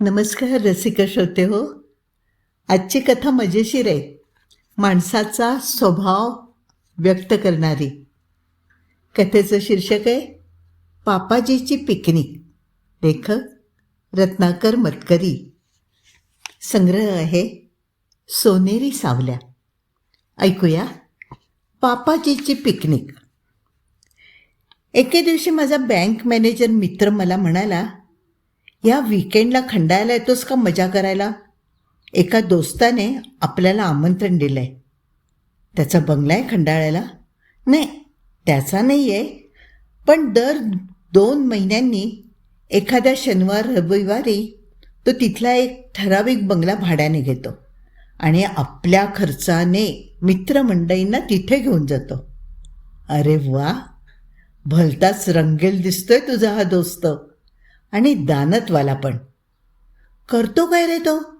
नमस्कार रसिक श्रोते हो. आजची कथा मजेशीर आहे. माणसाचा स्वभाव व्यक्त करणारी. कथेचं शीर्षक आहे पापाजीची पिकनिक. लेखक रत्नाकर मतकरी संग्रह आहे सोनेरी सावल्या. ऐकूया पापाजीची पिकनिक. एके दिवशी माझा बँक मॅनेजर मित्र मला म्हणाला या विकेंडला खंडायला येतोस का मजा करायला? एका दोस्ताने आपल्याला आमंत्रण दिलं आहे त्याचा बंगला आहे खंडाळ्याला. नाही त्याचा नाही आहे पण दर दोन महिन्यांनी एखाद्या शनिवार रविवारी तो तिथला एक ठराविक बंगला भाड्याने घेतो आणि आपल्या खर्चाने मित्रमंडळींना तिथे घेऊन जातो. अरे वा भलताच रंगेल दिसतोय तुझा हा दोस्त. आणि दानतवाला पण. करतो काय रे तो?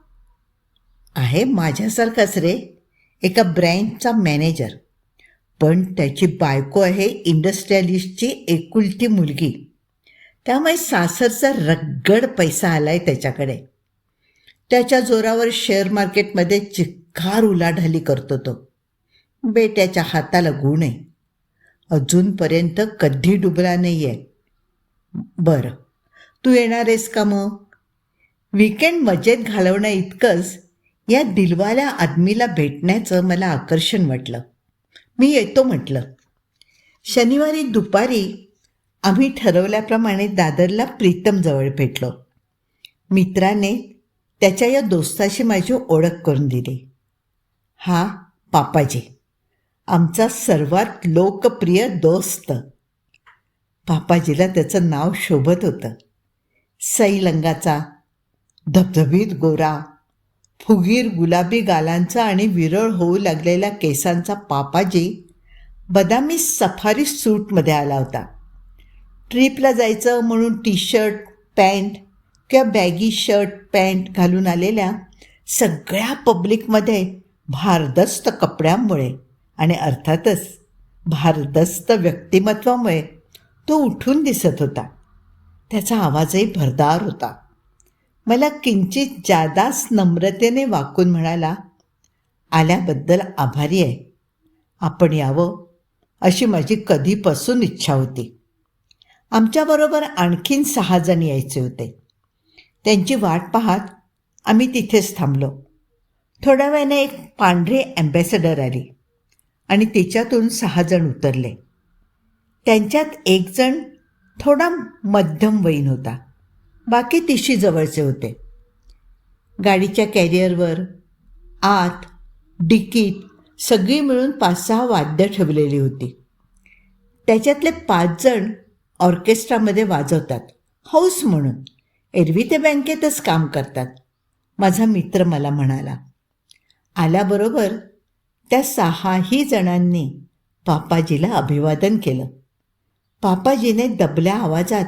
आहे माझ्यासारखाच रे एका ब्रँचचा मॅनेजर. पण त्याची बायको आहे इंडस्ट्रियलिस्टची एकुलती मुलगी. त्यामुळे सासरचा रगड पैसा आलाय त्याच्याकडे. त्याच्या जोरावर शेअर मार्केटमध्ये चिक्कार उलाढाली करतो तो. बेट्याच्या हाताला गुण आहे. अजूनपर्यंत कधी डुबला नाही आहे बरं. तू येणार आहेस का मग? विकेंड मजेत घालवण्या इतकंच या दिलवाल्या आदमीला भेटण्याचं मला आकर्षण वाटलं. मी येतो म्हटलं. शनिवारी दुपारी आम्ही ठरवल्याप्रमाणे दादरला प्रीतमजवळ भेटलो. मित्राने त्याच्या या दोस्ताशी माझी ओळख करून दिली. हा पापाजी. आमचा सर्वात लोकप्रिय दोस्त. पापाजीला त्याचं नाव शोभत होतं. सैलंगाचा. धबधबीत गोरा. फुगीर गुलाबी गालांचा आणि विरळ होऊ लागलेल्या केसांचा पापाजी बदामी सफारी सूटमध्ये आला होता. ट्रिपला जायचं म्हणून टी शर्ट पॅन्ट किंवा बॅगी शर्ट पॅन्ट घालून आलेल्या सगळ्या पब्लिकमध्ये भारदस्त कपड्यांमुळे आणि अर्थातच भारदस्त व्यक्तिमत्वामुळे तो उठून दिसत होता. त्याचा आवाजही भरदार होता. मला किंचित जादाच नम्रतेने वाकून म्हणाला आल्याबद्दल आभारी आहे. आपण यावं अशी माझी कधीपासून इच्छा होती. आमच्याबरोबर आणखीन सहा जण यायचे होते. त्यांची वाट पाहत आम्ही तिथेच थांबलो. थोड्या वेळाने एक पांढरी ॲम्बॅसेडर आली आणि तिच्यातून सहा जण उतरले. त्यांच्यात एकजण थोडा मध्यम वयीन होता. बाकी तिशी जवळचे होते. गाडीच्या कॅरियरवर आत डिकीत सगळी मिळून पाच सहा वाद्य ठेवलेली होती. त्याच्यातले पाच जण ऑर्केस्ट्रामध्ये वाजवतात. हौस म्हणून. एरवी ते बँकेतच काम करतात. माझा मित्र मला म्हणाला आल्याबरोबर त्या सहाही जणांनी पापाजीला अभिवादन केलं. पापाजीने दबल्या आवाजात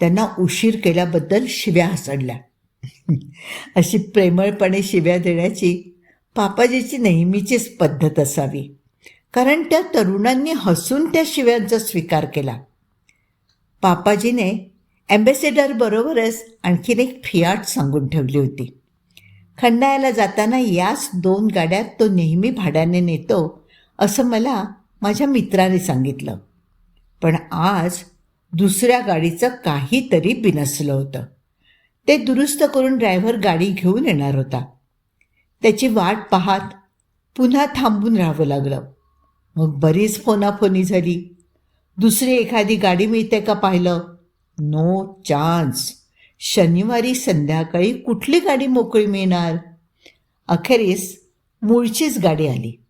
त्यांना उशीर केल्याबद्दल शिव्या हसडल्या. अशी प्रेमळपणे शिव्या देण्याची पापाजीची नेहमीचीच पद्धत असावी. कारण त्या तरुणांनी हसून त्या शिव्यांचा स्वीकार केला. पापाजीने ॲम्बेसेडरबरोबरच आणखीन एक फियाट सांगून ठेवली होती. खंडाळ्याला जाताना याच दोन गाड्यात तो नेहमी भाड्याने नेतो असं मला माझ्या मित्राने सांगितलं. पण आज दुसऱ्या गाडीचं काहीतरी बिनसलं होतं. ते दुरुस्त करून ड्रायव्हर गाडी घेऊन येणार होता. त्याची वाट पाहत पुन्हा थांबून राहावं लागलं. मग बरीच फोनाफोनी झाली. दुसरी एखादी गाडी मिळते का पाहिलं? No chance. शनिवारी संध्याकाळी कुठली गाडी मोकळी मिळणार? अखेरीस मूळचीच गाडी आली.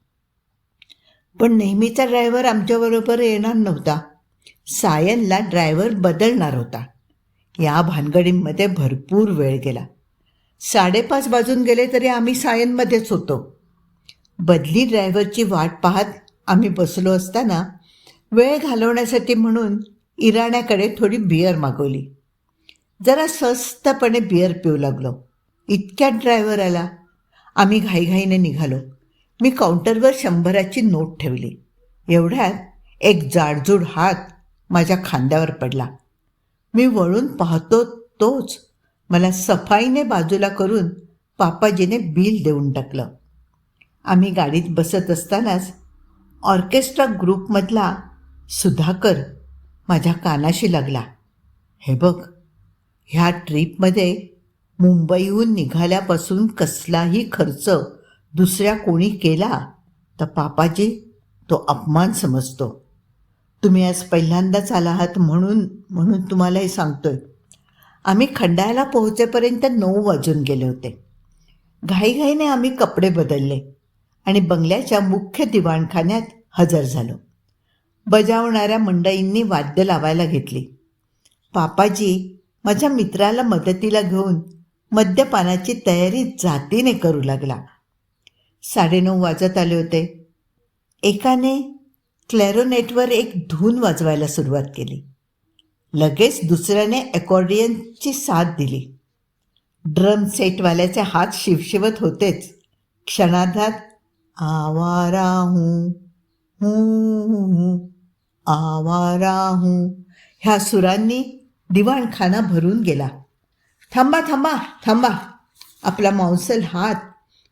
पण नेहमीचा ड्रायव्हर आमच्याबरोबर येणार नव्हता. सायनला ड्रायव्हर बदलणार होता. या भानगडींमध्ये भरपूर वेळ गेला. साडेपाच वाजून गेले तरी आम्ही सायनमध्येच होतो. बदली ड्रायव्हरची वाट पाहत आम्ही बसलो असताना वेळ घालवण्यासाठी म्हणून इराण्याकडे थोडी बियर मागवली. जरा स्वस्तपणे बियर पिऊ लागलो. इतक्यात ड्रायव्हर आला आम्ही घाईघाईने निघालो. मी काउंटरवर शंभराची नोट ठेवली. एवढ्यात एक जाडजूड हात माझ्या खांद्यावर पडला. मी वळून पाहतो तोच मला सफाईने बाजूला करून पापाजीने बिल देऊन टाकलं. आम्ही गाडीत बसत असतानाच ऑर्केस्ट्रा ग्रुपमधला सुधाकर माझ्या कानाशी लागला. हे बघ ह्या ट्रीपमध्ये मुंबईहून निघाल्यापासून कसलाही खर्च दुसऱ्या कोणी केला तर पापाजी तो अपमान समजतो. तुम्ही आज पहिल्यांदाच आला आहात म्हणून म्हणून तुम्हाला हे सांगतोय. आम्ही खंडाळ्याला पोहोचेपर्यंत नऊ वाजून गेले होते. घाईघाईने आम्ही कपडे बदलले आणि बंगल्याच्या मुख्य दिवाणखान्यात हजर झालो. बजावणाऱ्या मंडळींनी वाद्य लावायला घेतली. पापाजी माझ्या मित्राला मदतीला घेऊन मद्यपानाची तयारी जातीने करू लागला. साडेनऊ वाजत आले होते. एकाने क्लॅरोनेटवर एक धून वाजवायला सुरुवात केली. लगेच दुसऱ्याने अकॉर्डियनची साथ दिली. ड्रम सेटवाल्याचे हात शिवशिवत होतेच. क्षणार्धात आवारा हूं हूं आवारा हूं ह्या सुरांनी दिवाणखाना भरून गेला. थांबा थांबा थांबा. आपला मांसल हात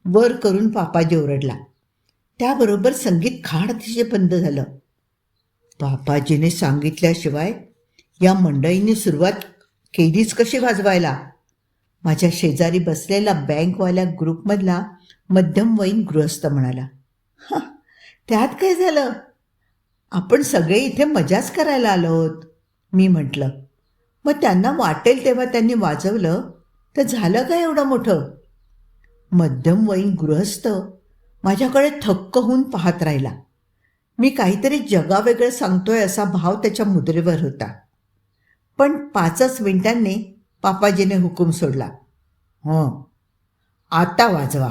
वर करून पापाजी ओरडला. त्याबरोबर संगीत खाडतिशे बंद झालं. बापाजीने सांगितल्याशिवाय या मंडळींनी सुरुवात केलीच कशी वाजवायला? माझ्या शेजारी बसलेला बँकवाल्या ग्रुपमधला मध्यमवयीन गृहस्थ म्हणाला हां त्यात काय झालं? आपण सगळे इथे मजाच करायला आलो आहोत मी म्हटलं. मग त्यांना वाटेल तेव्हा त्यांनी वाजवलं तर झालं काय एवढं मोठं? मध्यमवयीन गृहस्थ माझ्याकडे थक्क होऊन पाहत राहिला. मी काहीतरी जगावेगळं सांगतोय असा भाव त्याच्या मुद्रेवर होता. पण पाचच मिनिटांनी पापाजीने हुकूम सोडला. हं आता वाजवा.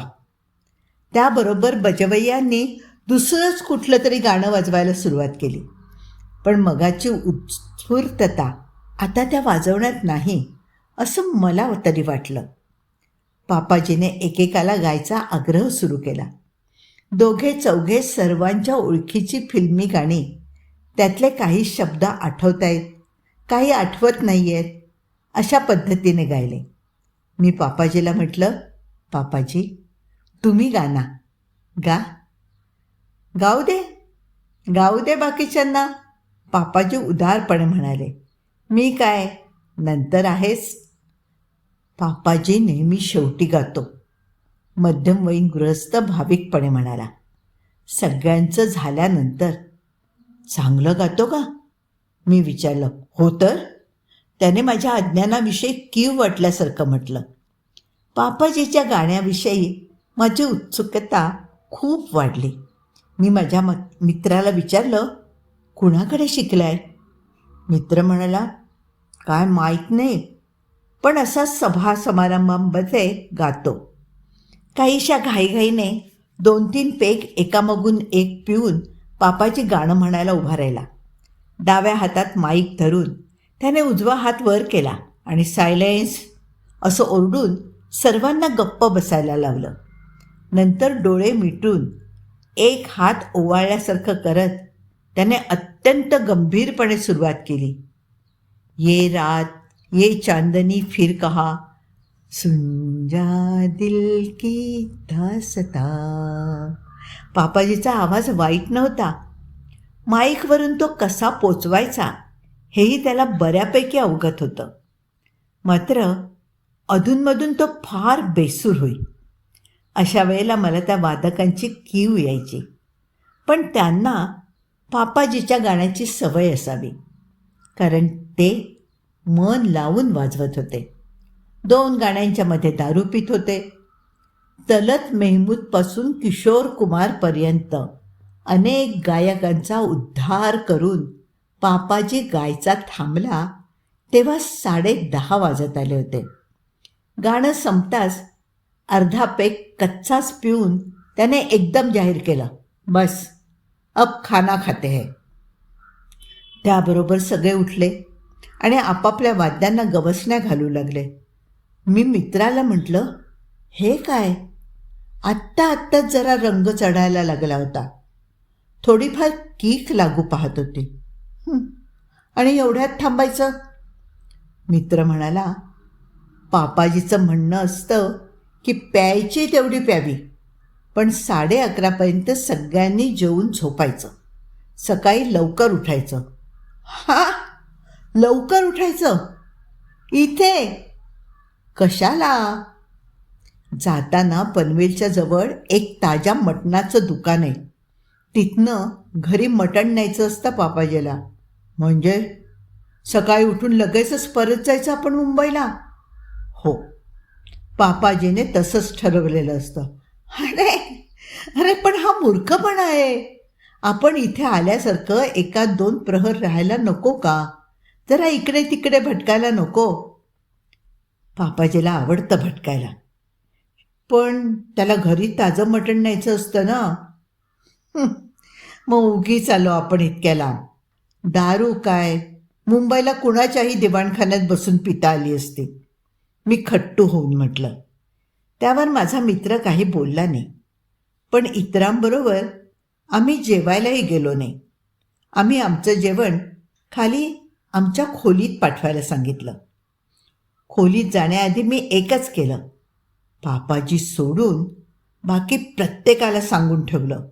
त्याबरोबर बजवय्यांनी दुसरंच कुठलं तरी गाणं वाजवायला सुरुवात केली. पण मगाची उत्स्फूर्तता आता त्या वाजवण्यात नाही असं मला तरी वाटलं. पापाजीने एकेकाला गायचा आग्रह सुरू केला. दोघे चौघे सर्वांच्या ओळखीची फिल्मी गाणी. त्यातले काही शब्द आठवत आहेत काही आठवत नाही आहेत अशा पद्धतीने गायले. मी पापाजीला म्हटलं पापाजी तुम्ही गाना गा? गाऊ दे गाऊ दे बाकीच्यांना. पापाजी उदारपणे म्हणाले मी काय? नंतर आहेस. पापाजी नेहमी शेवटी गातो. मध्यमवयीन गृहस्थ भाविकपणे म्हणाला सगळ्यांचं झाल्यानंतर चांगलं गातो का? मी विचारलं हो तर? त्याने माझ्या अज्ञानाविषयी कीव वाटल्यासारखं म्हटलं पापाजीच्या गाण्याविषयी माझी उत्सुकता खूप वाढली. मी माझ्या मत मित्राला विचारलं कुणाकडे शिकलाय? मित्र म्हणाला काय माहीत नाही पण असा सभा समारंभांमध्ये गातो. काहीशा घाईघाईने दोन तीन पेग एकामागून एक पिऊन पापाची गाणं म्हणायला उभा राहिला. डाव्या हातात माईक धरून त्याने उजवा हात वर केला आणि सायलेन्स असं ओरडून सर्वांना गप्प बसायला लावलं. नंतर डोळे मिटून एक हात ओवाळल्यासारखं करत त्याने अत्यंत गंभीरपणे सुरुवात केली. ये रात ये चांदनी फिर कहा? सुंजा दिल की दासता पापाजीचा आवाज वाईट नव्हता. माईकवरून तो कसा पोचवायचा हेही त्याला बऱ्यापैकी अवगत होतं. मात्र अधूनमधून तो फार बेसूर होई. अशा वेळेला मला त्या वादकांची कीव यायची. पण त्यांना पापाजीच्या गाण्याची सवय असावी कारण ते मन लावून वाजवत होते. दोन गाण्यांच्या मध्ये दारू पित होते. तलत मेहमूदपासून किशोर कुमारपर्यंत अनेक गायकांचा उद्धार करून पापाजी गायचा थांबला तेव्हा साडे दहा वाजत आले होते. गाणं संपताच अर्धा पेक कच्चाच पिऊन त्याने एकदम जाहीर केलं बस अब खाना खाते है. त्याबरोबर सगळे उठले आणि आपापल्या वाद्यांना गवसण्या घालू लागले. मी मित्राला म्हटलं हे काय? आत्ता आत्ताच जरा रंग चढायला लागला होता. थोडीफार कीक लागू पाहत होती. आणि एवढ्यात थांबायचं? मित्र म्हणाला पापाजीचं म्हणणं असतं की प्यायची तेवढी प्यावी पण साडे अकरापर्यंत सगळ्यांनी जेवून झोपायचं. सकाळी लवकर उठायचं. हा? लवकर उठायचं? इथे? कशाला? जाताना पनवेलच्या जवळ एक ताज्या मटणाचं दुकान आहे. तिथनं घरी मटण न्यायचं असतं पापाजीला. म्हणजे? सकाळी उठून लगेचच परत जायचं आपण मुंबईला? हो. पापाजीने तसंच ठरवलेलं असतं. अरे अरे पण हा मूर्खपणा आहे. आपण इथे आल्यासारखं एका दोन प्रहर राहायला नको का? जरा इकडे तिकडे भटकायला नको. पापाजीला आवडतं भटकायला. पण त्याला घरी ताजं मटण न्यायचं असतं ना? मग उगीच आलो आपण इतक्या लांब दारू काय? मुंबईला कुणाच्याही दिवाणखान्यात बसून पिता आली असते. मी खट्टू होऊन म्हटलं. त्यावर माझा मित्र काही बोलला नाही. पण इतरांबरोबर आम्ही जेवायलाही गेलो नाही. आम्ही आमचं जेवण खाली आमच्या खोलीत पाठवायला सांगितलं. खोलीत जाण्याआधी मी एकच केलं. पापाजी सोडून बाकी प्रत्येकाला सांगून ठेवलं.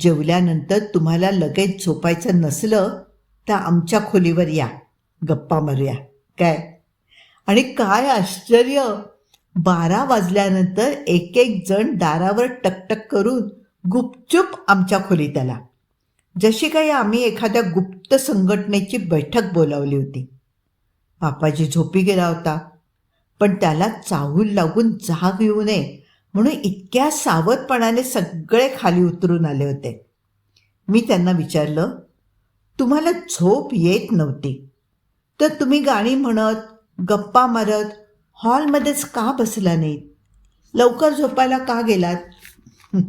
जेवल्यानंतर तुम्हाला लगेच झोपायचं नसलं तर आमच्या खोलीवर या. गप्पा मारूया. काय? आणि काय आश्चर्य! बारा वाजल्यानंतर एक एक जण दारावर टकटक करून गुपचूप आमच्या खोलीत आला. जशी काही आम्ही एखाद्या गुप्त संघटनेची बैठक बोलावली होती. बापाजी झोपी गेला होता. पण त्याला चाहूल लागून जाग येऊ नये म्हणून इतक्या सावधपणाने सगळे खाली उतरून आले होते. मी त्यांना विचारलं तुम्हाला झोप येत नव्हती. तर तुम्ही गाणी म्हणत गप्पा मारत हॉलमध्येच का बसला नाही लवकर झोपायला का गेलात?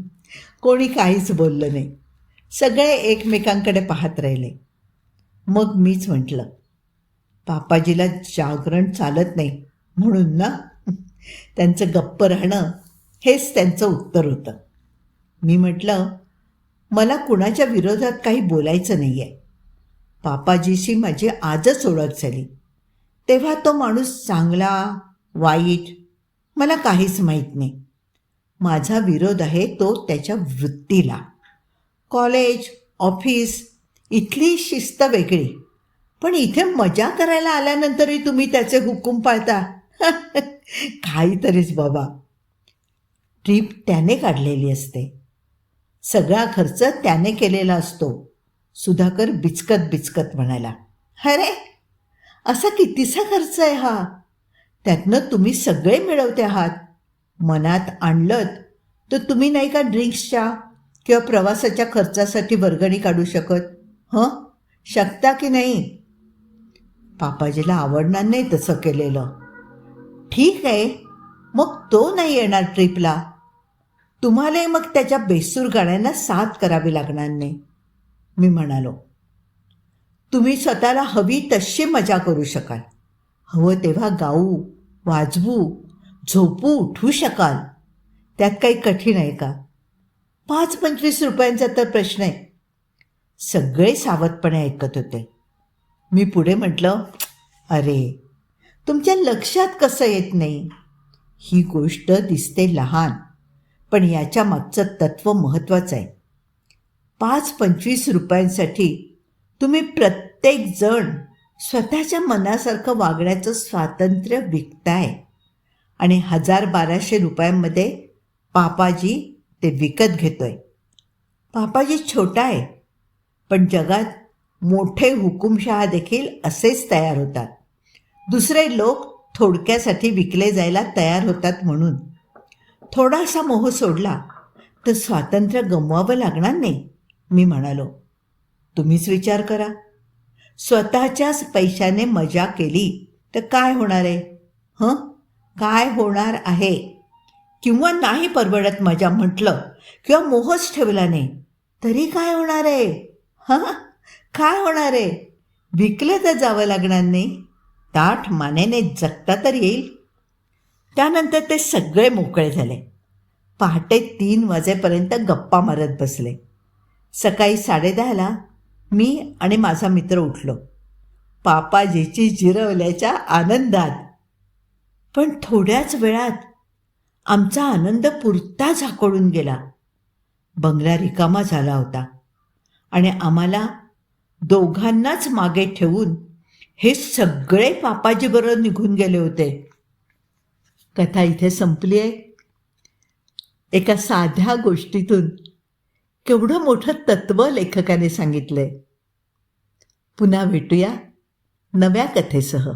कोणी काहीच बोललं नाही. सगळे एकमेकांकडे पाहत राहिले. मग मीच म्हटलं पापाजीला जागरण चालत नाही. म्हणून ना त्यांचं गप्प राहणं हेच त्यांचं उत्तर होतं. मी म्हटलं मला कुणाच्या विरोधात काही बोलायचं नाही आहे पापाजीशी माझी आजच ओळख झाली. तेव्हा तो माणूस चांगला वाईट मला काहीच माहीत नाही. माझा विरोध आहे तो त्याच्या वृत्तीला. कॉलेज ऑफिस इथली शिस्त वेगळी. पण इथे मजा करायला आल्यानंतरही तुम्ही त्याचे हुकूम पाळता. काहीतरीच बाबा. ट्रीप त्याने काढलेली असते. सगळा खर्च त्याने केलेला असतो. सुधाकर बिचकत बिचकत म्हणाला अरे असा कितीसा खर्च आहे हा? त्यातनं तुम्ही सगळे मिळवते आहात. मनात आणलं तर तुम्ही नाही का ड्रिंक्सच्या किंवा प्रवासाच्या खर्चासाठी वर्गणी काढू शकत? हं? शकता की नाही? पापाजीला आवडणार नाही तसं केलेलं. ठीक आहे मग तो नाही येणार ट्रिपला. तुम्हालाही मग त्याच्या बेसूर गाण्यांना साथ करावी लागणार नाही मी म्हणालो. तुम्ही स्वतःला हवी तशी मजा करू शकाल. हवं तेव्हा गाऊ वाजवू झोपू उठू शकाल. त्यात काही कठीण आहे का? पाच पंचवीस रुपयांचा तर प्रश्न आहे. सगळे सावधपणे ऐकत होते. मी पुढे म्हटलं अरे तुमच्या लक्षात कसं येत नाही? ही गोष्ट दिसते लहान पण याच्या मागचं तत्व महत्त्वाचं आहे. पाच पंचवीस रुपयांसाठी तुम्ही प्रत्येक जण स्वतःच्या मनासारखं वागण्याचं स्वातंत्र्य विकताय आणि हजार बाराशे रुपयांमध्ये पापाजी ते विकत घेतोय. पापाजी छोटा आहे पण जगात मोठे हुकुमशहा देखील असेच तयार होतात. दुसरे लोक थोडक्यासाठी विकले जायला तयार होतात म्हणून. थोडासा मोह सोडला तर स्वातंत्र्य गमवावं लागणार नाही मी म्हणालो. तुम्हीच विचार करा. स्वतःच्याच पैशाने मजा केली तर काय होणार आहे? हं? काय होणार आहे? किंवा नाही परवडत मजा म्हटलं किंवा मोहच ठेवला नाही तरी काय होणार आहे? हां? काय होणार आहे? विकलं तर जावं लागणार नाही. ताठ मानेने जगता तर येईल. त्यानंतर ते सगळे मोकळे झाले. पहाटे तीन वाजेपर्यंत गप्पा मारत बसले. सकाळी साडेदहाला मी आणि माझा मित्र उठलो. पापाजीची जिरवल्याच्या आनंदात. पण थोड्याच वेळात आमचा आनंद पुरता झाकोळून गेला. बंगला रिकामा झाला होता आणि आम्हाला दोघांनाच मागे ठेवून हे सगळे पापाजीबरोबर निघून गेले होते. कथा इथे संपली आहे. एका साध्या गोष्टीतून केवढं मोठं तत्व लेखकाने सांगितलंय. पुन्हा भेटूया नव्या कथेसह.